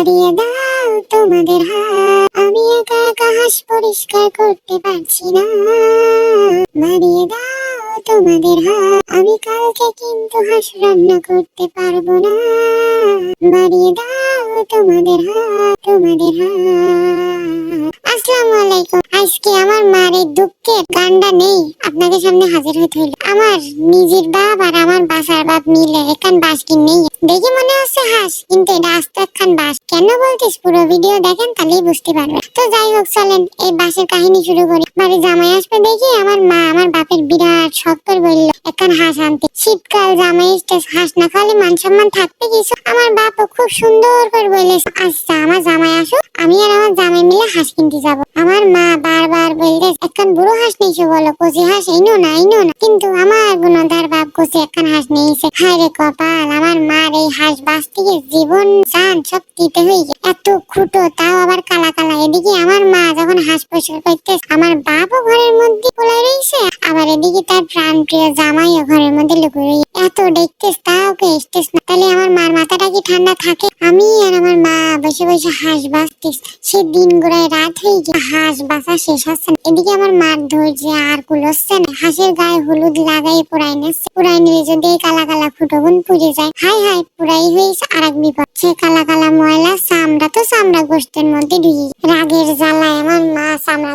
বাড়িয়ে দাও তোমাদের হাত আমি একা একা হাঁস পরিষ্কার করতে পারছি না। বাড়িয়ে দাও তোমাদের হাত আমি কালকে কিন্তু হাঁস রান্না করতে পারব না। বাড়িয়ে দাও তোমাদের হাত তোমাদের হাত আসসালামু আলাইকুম। আজকে আমার মার দুঃখের গানটা নেই। আপনাদের সামনে হাজির হতে হইল। আমার নিজের বাপ আর আমার বাসার বাপ মিলে এখান বাস কি নেই দেখে মনে হচ্ছে হাঁস, কিন্তু এটা আস্ত একখান বাস। কেন বলতিস পুরো ভিডিও দেখেন তাহলেই বুঝতে পারবে তো যাই হোক, চলেন, এই বাসের কাহিনী শুরু করি। বাড়ি জামাই আসবে দেখি, আমার মা আমার বাপের বিরাট শখ বলল একখান হাঁস আনতে। শীতকাল, জামাই এসে হাঁস না খাওয়ালে মান সম্মান থাকবে কিছু আমার বাপও খুব সুন্দর করে বললে আচ্ছা আমার জামাই আসো আমি আর আমার জামাই মিলে হাঁস কিনতে যাব। আমার মা বারবার বললে একখান বুড়ো হাঁস নিয়েছো বলো, কচি হাঁস এইনো না এইনো না। কিন্তু আমার গুণদার কচি একখান হাঁস নিয়েছে হায় রে কপাল, আমার মার এই হাঁস বাস জীবন চান সব দিতে হয়ে এত খুটো, তাও আবার কালা কালা। এদিকে আমার মা যখন হাঁস পরিষ্কার করতে, আমার বাপও ঘরের মধ্যে পোলাই রয়েছে এদিকে তার প্রাণ প্রিয় জামাইও ঘরের মধ্যে লুকিয়ে। রয়েছে এত দেখতেস তাও কে এসতেস না? তাহলে আমার মার মাথাটা কি ঠান্ডা থাকে? আমি আর আমার মা বসে বসে হাঁস বাঁচতিস সে দিন গোড়ায় রাত হয়ে গিয়ে হাঁস বাঁচা শেষ হচ্ছে না। এদিকে আমার মার ধৈর্য আর কুলোচ্ছে না। হাঁসের গায়ে হলুদ লাগাই পুরাই নিচ্ছে। পুরাই নিলে যদি এই কালা কালা ফুটোগুন পুড়ে যায়। হাই হাই পুরাই হয়েছে আর এক বিপদ। সে কালা কালা ময়লা, চামড়া তো চামড়া গোষ্ঠের মধ্যে ঢুকে রাগের জ্বালায় আমার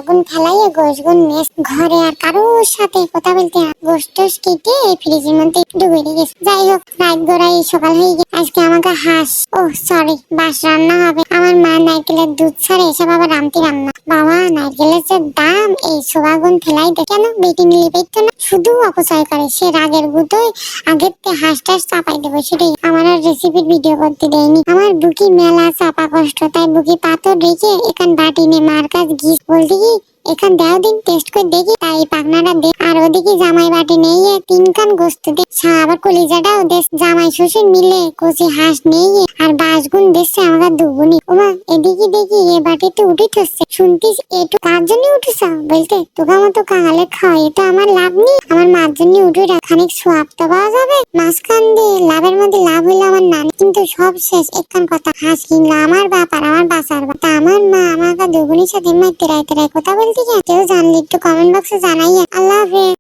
মা চামড়া গুন ফেলাইয়ে গোশ নেস। ঘরে আর কারোর সাথে কথা বলতে না গোশ কেটে ফ্রিজের মধ্যে ডুবে রেখেছে যাই হোক, রাত গোড়ায় সকাল হয়ে গেছে আজকে আমাকে হাঁস। ও সরি বাস রান্না হবে। আমার মা নারকেলের দুধ ছাড়ে এসব আবার রামতি রান্না। বাবা, নারকেলের যে দাম, এই সোয়াগুন ফেলাই দে। কেন বেটি নিলে পেতো না? শুধু অপচয় করে। সে রাগের গুতোয় আগের তে হাঁস টাস চাপাই দেবো সেটাই। আমার আর রেসিপির ভিডিও করতে দেয়নি। আমার বুকি মেলা চাপা কষ্ট। তাই বুকি পাথর রেখে এখান বাটি নে মার কাজ গিস বলতে কি এখান দেও দিন টেস্ট করে দেখি। তাই পাখনাটা দে। আর ওদিকে জামাই বাটি নেই তিন গোস্ত দে। আবার জামাই, শ্বশুর মিলে কচি হাঁস নেই আর বাসগুন দেখছে আমাকে দুগুনি ওমা, এদিকে দেখি এ বাটিতে উঠে থচ্ছে শুনতিস এটু কার জন্য উঠেছ? বলতে, তোকে মতো কাঙালে খাওয়াই এটা আমার লাভ নেই। আমার মার জন্য উঠে খানিক সোয়াব তো পাওয়া যাবে। মাঝখান দিয়ে লাভের মধ্যে লাভ হইল আমার নানি। কিন্তু সব শেষ, একখান কথা। হাঁস কিনলো আমার বাপ আর আমার বাসার বাপ। আমার মা আমাকে দুগুনির সাথে মাইতে রাইতে রাই কথা বলতে কেউ জানলে একটু কমেন্ট বক্সে জানাইয়া। আল্লাহ হাফেজ।